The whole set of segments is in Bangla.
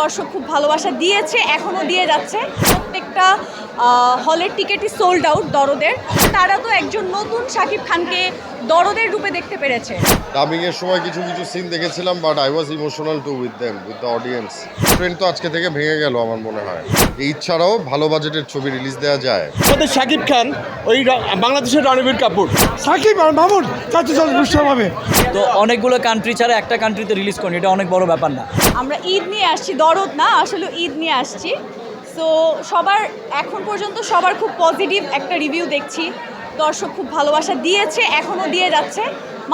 দর্শক খুব ভালোবাসা দিয়েছে, এখনও দিয়ে যাচ্ছে। প্রত্যেকটা হলের টিকিটই সোল্ড আউট দরদের। তারা তো একজন নতুন শাকিব খানকে দরদের রূপে দেখতে পেরেছে। ডাবিং এর সময় কিছু কিছু সিন দেখেছিলাম but I was emotional too with them with the audience train তো আজকে থেকে ভেঙে গেল আমার মনে হয়। এই ছাড়াও ভালো বাজেটের ছবি রিলিজ দেওয়া যায়। আমাদের শাকিব খান ওই বাংলাদেশের রণবীর কাপুর। সাকিব আর মামুন চারটে চলচ্চিত্র হবে। তো অনেকগুলো কান্ট্রি ছাড়া একটা কান্ট্রিতে রিলিজ করেন এটা অনেক বড় ব্যাপার না। আমরা ঈদ নিয়ে আসছি দরদ না আসলে ঈদ নিয়ে আসছি। সো সবার এখন পর্যন্ত সবার খুব পজিটিভ একটা রিভিউ দেখছি। দর্শক খুব ভালোবাসা দিয়েছে, এখনও দিয়ে যাচ্ছে।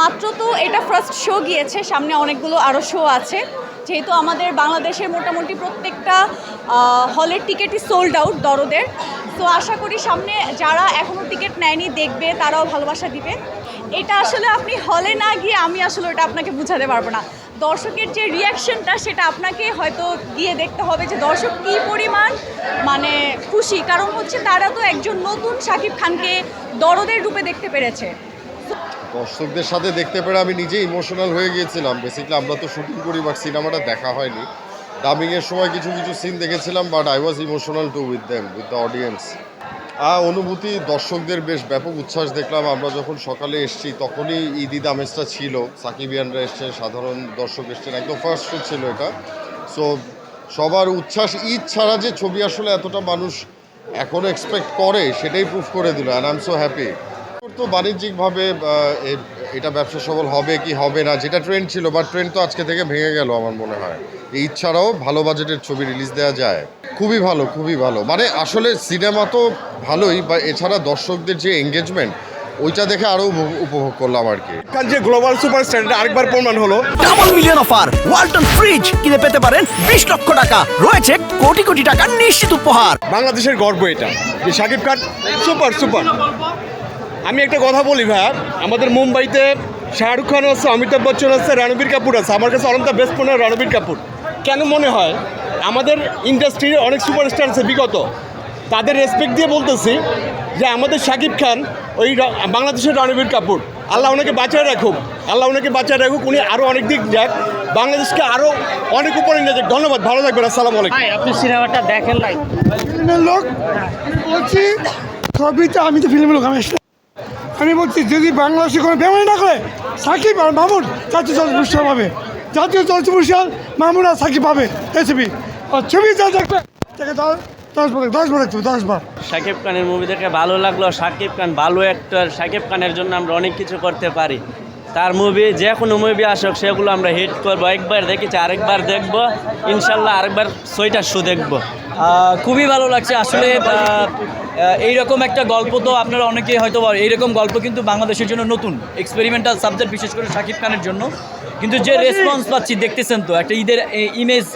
মাত্র তো এটা ফার্স্ট শো গিয়েছে, সামনে অনেকগুলো আরও শো আছে। যেহেতু আমাদের বাংলাদেশের মোটামুটি প্রত্যেকটা হলের টিকিটই সোল্ড আউট দরদের। তো আশা করি সামনে যারা এখনও টিকিট নেয়নি, দেখবে, তারাও ভালোবাসা দিবে। এটা আসলে আপনি হলে না গিয়ে আমি আসলে ওটা আপনাকে বুঝাতে পারব না। দর্শকের যে রিয়াকশনটা সেটা আপনাকে হয়তো গিয়ে দেখতে হবে যে দর্শক কী পরিমাণ মানে খুশি। কারণ হচ্ছে তারা তো একজন নতুন শাকিব খানকে দরদের রূপে দেখতে পেরেছে। দর্শকদের সাথে দেখতে পেরে আমি নিজে ইমোশনাল হয়ে গিয়েছিলাম। বেসিক্যালি আমরা তো শুটিং করি বাট সিনেমাটা দেখা হয়নি। ডাবিং এর সময় কিছু কিছু সিন দেখেছিলাম but I was emotional too with them with the audience অনুভূতি, দর্শকদের বেশ ব্যাপক উচ্ছ্বাস দেখলাম। আমরা যখন সকালে এসেছি, তখনই ঈদ আমেজটা ছিল। সাকিবিয়ানরা এসছে সাধারণ দর্শক এসছেন, একদম ফার্স্ট শো ছিল এটা। সো সবার উচ্ছ্বাস, ঈদ ছাড়া যে ছবি আসলে এতটা মানুষ এখনও এক্সপেক্ট করে, সেটাই প্রুফ করে দিল। And I am so happy তো বাণিজ্যিকভাবে এটা ব্যবসা সফল হবে কি হবে না যেটা ট্রেন্ড ছিল বা ট্রেন্ড তো আজকে থেকে ভেঙে গেল আমার মনে হয়। এই ছাড়াও ভালো বাজেটের ছবি রিলিজ দেওয়া যায়। খুবই ভালো খুবই ভালো। মানে আসলে সিনেমা তো ভালোই বা এছাড়া দর্শকদের যে এঙ্গেজমেন্ট ওইটা দেখে আরও উপভোগ- উপভোগ করলাম আর কি। খান যে গ্লোবাল সুপারস্টার এটা আরেকবার প্রমাণ হলো। Double million offer Walton fridge কিনে পেতে পারেন বিশ লক্ষ টাকা। রয়েছে কোটি কোটি টাকার নিশ্চিত উপহার। বাংলাদেশের গর্ব এটা যে শাকিব খান সুপার সুপার আমি একটা কথা বলি ভাই। আমাদের মুম্বাইতে শাহরুখ খান আছে অমিতাভ বচ্চন আছে রণবীর কাপুর আছে। আমার কাছে অনন্ত বেস্ট মনে হয় রণবীর কাপুর। কেন মনে হয় আমাদের ইন্ডাস্ট্রির অনেক সুপারস্টার আছে বিগত। তাদের রেসপেক্ট দিয়ে বলতেছি যে আমাদের শাকিব খান ওই বাংলাদেশের রণবীর কাপুর। আল্লাহ ওনাকে বাঁচায় রাখুক। আল্লাহ ওনাকে বাঁচায় রাখুক উনি আরও অনেক দিক যাক। বাংলাদেশকে আরও অনেক উপরে নিয়ে যাক। ধন্যবাদ ভালো থাকবেন আসসালামু আলাইকুম। আপনি সিনেমাটা দেখেন নাই? লোক বলছি ছবিতে আমি তো ফিল্মের লোক আমি। আমি বলছি, যদি বাংলাদেশে কোনো বেমানি না করে, সাকিব আর মামুন জাতীয় চলচ্চিত্র পুরস্কার পাবে। জাতীয় চলচ্চিত্র পুরস্কার মামুন আর সাকিব পাবে এই ছবি আর ছবি যা দেখবে, তাকে দশ দশ দশ শাকিব খানের মুভি দেখে ভালো লাগল। সাকিব খান ভালো অ্যাক্টর সাকিব খানের জন্য আমরা অনেক কিছু করতে পারি। তার মুভি যে কোনো মুভি আসুক সেগুলো আমরা হিট করব। একবার দেখেছি আরেকবার দেখব। ইনশাল্লাহ আরেকবার ছয়টা শো দেখব। খুবই ভালো লাগছে। আসলে এইরকম একটা গল্প তো আপনারা অনেকেই হয়তো এইরকম গল্প কিন্তু বাংলাদেশের জন্য নতুন। এক্সপেরিমেন্টাল সাবজেক্ট বিশেষ করে শাকিব খানের জন্য। কিন্তু যে রেসপন্স পাচ্ছি দেখতেছেন তো একটা ঈদের ইমেজ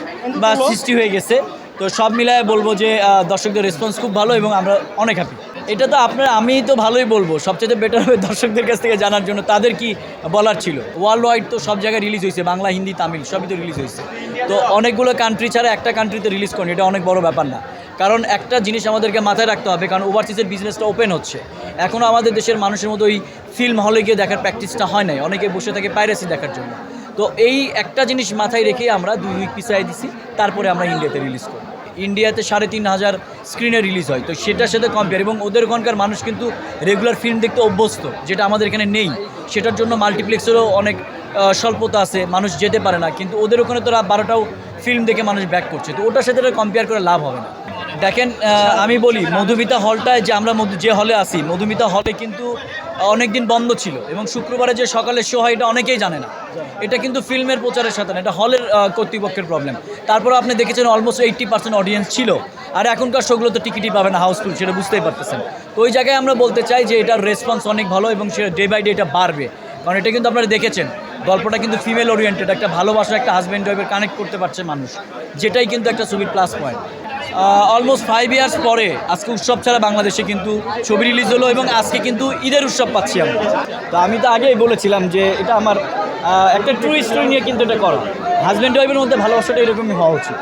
বা সৃষ্টি হয়ে গেছে। তো সব মিলায় বলব যে দর্শকদের রেসপন্স খুব ভালো এবং আমরা অনেক হ্যাপি এটা তো আপনার আমি তো ভালোই বলব। সবচেয়ে বেটার হবে দর্শকদের কাছ থেকে জানার জন্য। তাদের কি বলার ছিল? ওয়ার্ল্ড ওয়াইড তো সব জায়গায় রিলিজ হয়েছে, বাংলা, হিন্দি, তামিল, সবই তো রিলিজ হয়েছে। তো অনেকগুলো কান্ট্রি ছাড়া একটা কান্ট্রিতে রিলিজ করেন, এটা অনেক বড় ব্যাপার না। কারণ একটা জিনিস আমাদেরকে মাথায় রাখতে হবে, কারণ ওভারসিজের বিজনেসটা ওপেন হচ্ছে। এখনও আমাদের দেশের মানুষের মতো ওই ফিল্ম হলে গিয়ে দেখার প্র্যাকটিসটা হয় নাই, অনেকে বসে থাকে পাইরেসি দেখার জন্য। তো এই একটা জিনিস মাথায় রেখে আমরা দুই উইক পিছাই দিছি, তারপরে আমরা ইন্ডিয়াতে রিলিজ করি ইন্ডিয়াতে সাড়ে তিন হাজার স্ক্রিনে রিলিজ হয়। তো সেটার সাথে কম্পেয়ার এবং ওদের ওখানকার মানুষ কিন্তু রেগুলার ফিল্ম দেখতে অভ্যস্ত, যেটা আমাদের এখানে নেই। সেটার জন্য মাল্টিপ্লেক্সেরও অনেক স্বল্পতা আছে, মানুষ যেতে পারে না। কিন্তু ওদের ওখানে তো বারোটাও ফিল্ম দেখে মানুষ ব্যাক করছে। তো ওটার সাথে কম্পেয়ার করে লাভ হবে না। দেখেন আমি বলি, মধুমিতা হলটায় যে আমরা যে হলে আসি মধুমিতা হলে কিন্তু অনেক দিন বন্ধ ছিল এবং শুক্রবারে যে সকালে শো হয়, এটা অনেকেই জানে না। এটা কিন্তু ফিল্মের প্রচারের সাথে না, এটা হলের কর্তৃপক্ষের প্রবলেম তারপরে আপনি দেখেছেন অলমোস্ট এইট্টি পার্সেন্ট অডিয়েন্স ছিল। আর এখনকার শোগুলো তো টিকিটই পাবে না হাউসফুল সেটা বুঝতেই পারতেছেন। তো ওই জায়গায় আমরা বলতে চাই যে এটার রেসপন্স অনেক ভালো এবং সে ডে বাই ডে এটা বাড়বে। কারণ এটা কিন্তু আপনারা দেখেছেন, গল্পটা কিন্তু ফিমেল ওরিয়েন্টেড একটা ভালোবাসা, একটা হাজব্যান্ড ওয়াইফের কানেক্ট করতে পারছে মানুষ, যেটাই কিন্তু একটা ছবির plus point almost five years পরে আজকে উৎসব ছাড়া বাংলাদেশে কিন্তু ছবি রিলিজ হলো এবং আজকে কিন্তু ঈদের উৎসব পাচ্ছি আমরা। তো আমি তো আগেই বলেছিলাম যে এটা আমার একটা ট্রু স্টোরি নিয়ে কিন্তু এটা করা। হাজব্যান্ড ওয়াইফের মধ্যে ভালোবাসাটা এরকমই হওয়া উচিত।